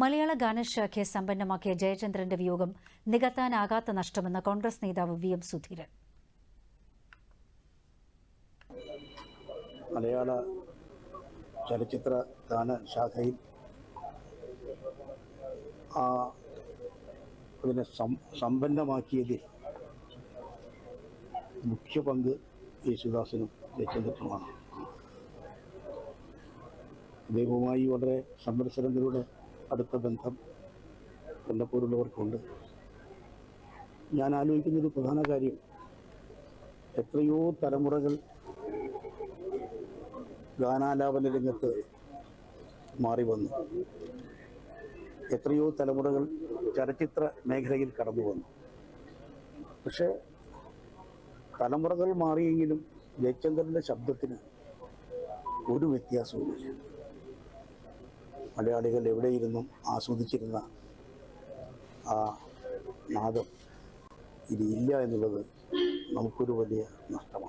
മലയാള ഗാനശാഖയെ സമ്പന്നമാക്കിയ ജയചന്ദ്രന്റെ വിയോഗം നികത്താനാകാത്ത നഷ്ടമെന്ന് കോൺഗ്രസ് നേതാവ് V M Sudheeran. മലയാള ചലച്ചിത്ര ഗാനശാഖയിൽ ആ അതിനെ സമ്പന്നമാക്കിയതിൽ മുഖ്യ പങ്ക് യേശുദാസിനും ജയചന്ദ്രനുമാണ്. അദ്ദേഹവുമായി വളരെ സംവത്സരങ്ങളുടെ അടുത്ത ബന്ധം എന്നെപ്പോലുള്ളവർക്കുണ്ട്. ഞാൻ ആലോചിക്കുന്ന ഒരു പ്രധാന കാര്യം എത്രയോ തലമുറകൾ ഗാനാലാപന രംഗത്ത് മാറി വന്നു. എത്രയോ തലമുറകൾ ചലച്ചിത്ര മേഖലയിൽ കടന്നു വന്നു. പക്ഷെ തലമുറകൾ മാറിയെങ്കിലും ജയചന്ദ്രന്റെ ശബ്ദത്തിന് ഒരു വ്യത്യാസവുമില്ല. മലയാളികൾ എവിടെയിരുന്നും ആസ്വദിച്ചിരുന്ന ആ നാദം? ഇനി ഇല്ല എന്നുള്ളത് നമുക്കൊരു വലിയ നഷ്ടം